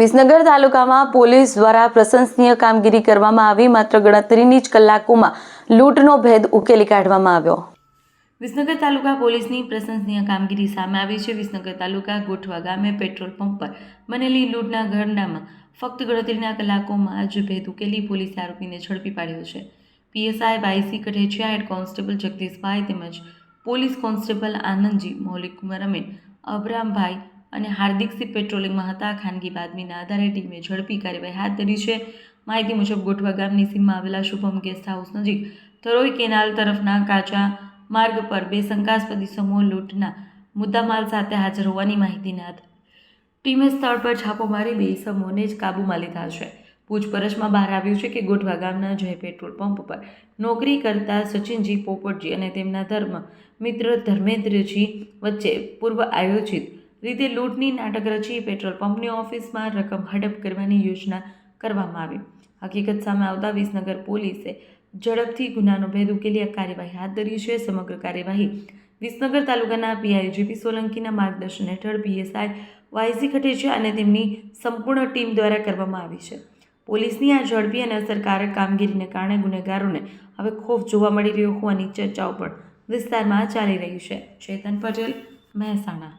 વિસનગર તાલુકામાં પોલીસ દ્વારા પ્રશંસનીય કામગીરી કરવામાં આવી. માત્ર ગણતરીની જ કલાકોમાં લૂંટનો ભેદ ઉકેલી કાઢવામાં આવ્યો. વિસનગર તાલુકા પોલીસની પ્રશંસનીય કામગીરી સામે આવી છે. વિસનગર તાલુકા ગોઠવા ગામે પેટ્રોલ પંપ પર બનેલી લૂંટના ઘરડામાં ફક્ત ગણતરીના કલાકોમાં જ ભેદ ઉકેલી પોલીસે આરોપીને ઝડપી પાડ્યો છે. PSI YC Kathechiya head constable Jagdishbhai તેમજ પોલીસ કોન્સ્ટેબલ આનંદજી, મૌલિક કુમાર અમીન અબરામભાઈ અને હાર્દિકસિંહ પેટ્રોલિંગમાં હતા. ખાનગી બાતમીના આધારે ટીમે ઝડપી કાર્યવાહી હાથ ધરી છે. માહિતી મુજબ, ગોઠવા ગામની સીમમાં આવેલા શુભમ ગેસ્ટ હાઉસ નજીક તરોઈ કેનાલ તરફના કાચા માર્ગ પર બે શંકાસ્પદ સમૂહ લૂંટના મુદ્દામાલ સાથે હાજર હોવાની માહિતીના આધારે ટીમે સ્થળ પર છાપો મારી બે સમૂહને જ કાબૂમાં લીધા છે. પૂછપરછમાં બહાર આવ્યું છે કે ગોઠવા ગામના જય પેટ્રોલ પંપ પર નોકરી કરતા સચિનજી પોપટજી અને તેમના ધર્મ મિત્ર ધર્મેન્દ્રજી વચ્ચે પૂર્વ આયોજિત રીતે લૂંટની નાટક રચી પેટ્રોલ પંપની ઓફિસમાં રકમ હડપ કરવાની યોજના કરવામાં આવી. હકીકત સામે આવતા વિસનગર પોલીસે ઝડપથી ગુનાનો ભેદ ઉકેલી આ કાર્યવાહી હાથ ધરી છે. સમગ્ર કાર્યવાહી વિસનગર તાલુકાના પીઆઈ જીપી સોલંકીના માર્ગદર્શન હેઠળ પીએસઆઈ વાયસી ખટેચિયા અને તેમની સંપૂર્ણ ટીમ દ્વારા કરવામાં આવી છે. પોલીસની આ ઝડપી અને અસરકારક કામગીરીને કારણે ગુનેગારોને હવે ખોફ જોવા મળી રહ્યો હોવાની ચર્ચાઓ પણ વિસ્તારમાં ચાલી રહી છે. ચેતન પટેલ, મહેસાણા.